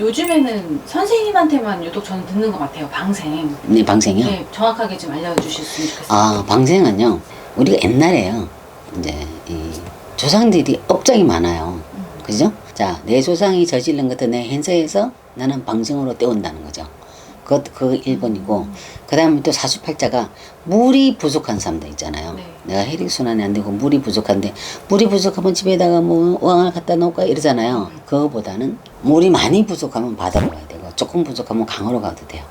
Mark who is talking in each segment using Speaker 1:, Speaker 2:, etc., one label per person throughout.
Speaker 1: 요즘에는 선생님한테만 유독 저는 듣는 것 같아요. 방생.
Speaker 2: 네, 방생이요?
Speaker 1: 네, 정확하게 좀 알려주셨으면 좋겠어요.
Speaker 2: 아, 방생은요. 우리가 옛날에요. 이제 이 조상들이 업장이 많아요. 그죠? 자, 내 조상이 저지른 것들 내 행사에서 나는 방생으로 떼온다는 거죠. 그것 그 1번이고 그 다음에 또 사주팔자가 물이 부족한 사람들 있잖아요.
Speaker 1: 네.
Speaker 2: 내가 혈액 순환이 안 되고 물이 부족한데 물이 부족하면 집에다가 뭐 왕을 갖다 놓을까 이러잖아요. 그거보다는 물이 많이 부족하면 바다로 가야 되고 조금 부족하면 강으로 가도 돼요.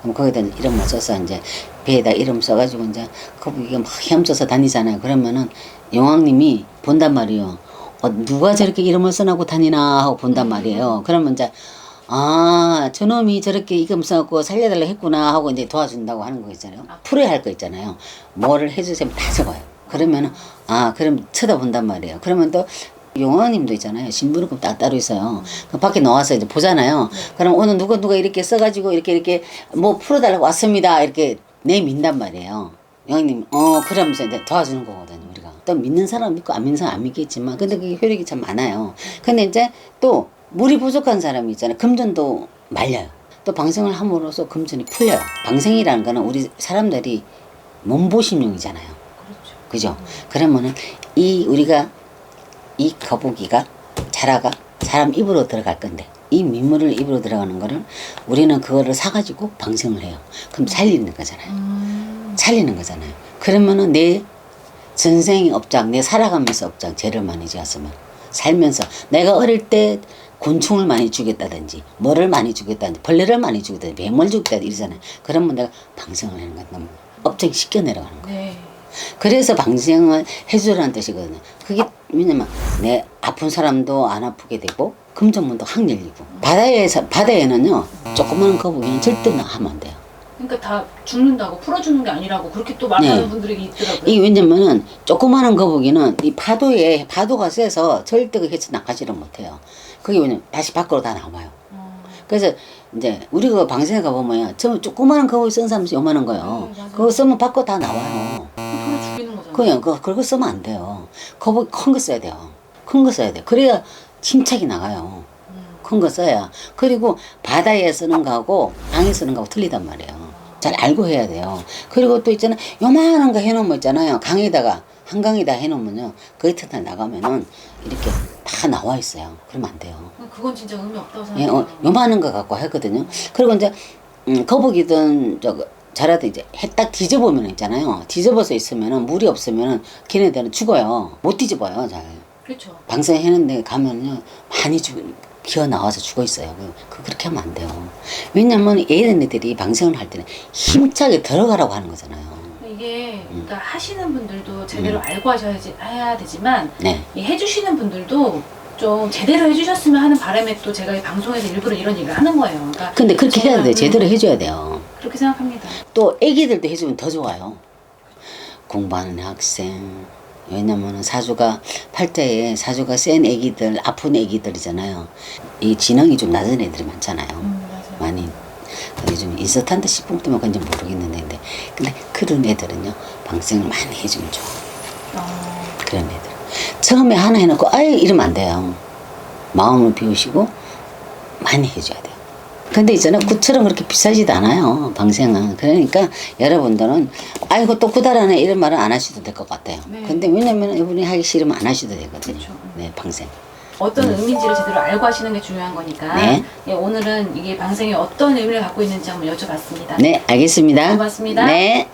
Speaker 2: 그럼 거기다 이름만 써서 이제 배에다 이름 써가지고 이제 거북이가 막 헤엄쳐서 다니잖아요. 그러면은 용왕님이 본단 말이에요. 어, 누가 저렇게 이름을 써놓고 다니나 하고 본단 말이에요. 그러면 이제 아 저놈이 저렇게 이름 써갖고 살려달라 했구나 하고 이제 도와준다고 하는 거 있잖아요. 풀어야 할 거 있잖아요. 뭐를 해주세요 다 적어요. 그러면은 아 그럼 쳐다본단 말이에요. 그러면 또 용왕님도 있잖아요. 신부름금 딱 따로 있어요. 그 밖에 나와서 이제 보잖아요. 그럼 오늘 누가 누가 이렇게 써가지고 이렇게 이렇게 뭐 풀어달라고 왔습니다. 이렇게 내민단 말이에요. 용왕님, 어, 그러면서 이제 도와주는 거거든요, 우리가. 또 믿는 사람 믿고 안 믿는 사람 안 믿겠지만, 근데 그게 효력이 참 많아요. 근데 이제 또 물이 부족한 사람이 있잖아요. 금전도 말려요. 또 방생을 함으로써 금전이 풀려요. 방생이라는 거는 우리 사람들이 몸보신용이잖아요.
Speaker 1: 그렇죠.
Speaker 2: 그죠? 그러면은 이 우리가 이 거북이가 자라가 사람 입으로 들어갈 건데 이 민물을 입으로 들어가는 거를 우리는 그거를 사가지고 방생을 해요. 그럼 살리는 거잖아요.
Speaker 1: 음,
Speaker 2: 살리는 거잖아요. 그러면은 내 전생의 업장, 내 살아가면서 업장 죄를 많이 지었으면 살면서 내가 어릴 때 곤충을 많이 죽였다든지 뭐를 많이 죽였다든지 벌레를 많이 죽였다든지 뱀을 죽였다든지 이러잖아요. 그러면 내가 방생을 하는 거야. 너무 업장이 씻겨 내려가는 거야.
Speaker 1: 네.
Speaker 2: 그래서 방생을 해주라는 뜻이거든요. 그게 왜냐면 내 아픈 사람도 안 아프게 되고 금전문도 확 열리고 바다에서 바다에는요 조그마한 거북이는 절대 하면 안 돼요.
Speaker 1: 그러니까 다 죽는다고 풀어주는 게 아니라고 그렇게 또 말하는
Speaker 2: 네.
Speaker 1: 분들이 있더라고요.
Speaker 2: 이게 왜냐면은 조그마한 거북이는 이 파도에 파도가 세서 절대 그 해쳐 나가지를 못해요. 그게 왜냐면 다시 밖으로 다 나와요.
Speaker 1: 어,
Speaker 2: 그래서 이제 우리가 방생에 가보면 처음 조그마한 거북이 쓴 사람이 요만한 거예요.
Speaker 1: 네, 맞아요.
Speaker 2: 그거 쓰면 밖으로 다 나와요. 그냥 그 그거 쓰면 안 돼요. 거북이 큰거 써야 돼요. 큰 거 써야 돼. 그래야 침착이 나가요.
Speaker 1: 음,
Speaker 2: 큰거 써야. 그리고 바다에 쓰는 거하고 강에 쓰는 거하고 틀리단 말이에요. 잘 알고 해야 돼요. 그리고 또 있잖아요. 요만한 거 해놓으면 있잖아요. 강에다가 한강에다 해놓으면요. 그 틈에 나가면은 이렇게 다 나와 있어요. 그러면 안 돼요.
Speaker 1: 그건 진짜 의미 없다고
Speaker 2: 예,
Speaker 1: 생각해요.
Speaker 2: 어, 요만한 거 갖고 하거든요. 그리고 이제 음, 거북이든 저거 자라도 이제 해 딱 뒤져보면 있잖아요. 뒤집어서 있으면은 물이 없으면은 걔네들은 죽어요. 못 뒤집어요, 잘.
Speaker 1: 그렇죠.
Speaker 2: 방생해는데 가면요 많이 죽 기어 나와서 죽어 있어요. 그, 그 그렇게 하면 안 돼요. 왜냐면 얘네들이 방생을 할 때는 힘차게 들어가라고 하는 거잖아요.
Speaker 1: 이게
Speaker 2: 음.
Speaker 1: 그러니까 하시는 분들도 제대로 알고 하셔야지 해야 되지만
Speaker 2: 네,
Speaker 1: 이 해주시는 분들도 좀 제대로 해주셨으면 하는 바람에 또 제가 이 방송에서 일부러 이런 얘기를 하는 거예요. 그러니까
Speaker 2: 근데 그렇게 해야 돼. 제대로
Speaker 1: 음,
Speaker 2: 해줘야 돼요.
Speaker 1: 그렇게 생각합니다.
Speaker 2: 또 애기들도 해주면 더 좋아요. 공부하는 학생. 왜냐면은 사주가 팔자에 사주가 센 애기들, 아픈 애기들이잖아요. 이 지능이 좀 낮은 애들이 많잖아요.
Speaker 1: 음.
Speaker 2: 많이 그게 좀뭐 싶은 때문에 그런지 모르겠는데 근데, 근데 그런 애들은요 방생을 많이 해주면 좋아
Speaker 1: 어,
Speaker 2: 그런 애들 처음에 하나 해놓고 아예 이러면 안 돼요 마음을 비우시고 많이 해줘야 돼요 근데 있잖아 굿처럼 그렇게 비싸지도 않아요 방생은 그러니까 여러분들은 아이고 또 구달하네 이런 말은 안 하셔도 될 것 같아요
Speaker 1: 네.
Speaker 2: 근데 왜냐면 이분이 하기 싫으면 안 하셔도 되거든요
Speaker 1: 그렇죠.
Speaker 2: 네 방생
Speaker 1: 어떤 의미인지를 제대로 알고 하시는 게 중요한 거니까
Speaker 2: 네.
Speaker 1: 예, 오늘은 이게 방생이 어떤 의미를 갖고 있는지 한번 여쭤봤습니다.
Speaker 2: 네 알겠습니다
Speaker 1: 고맙습니다.
Speaker 2: 네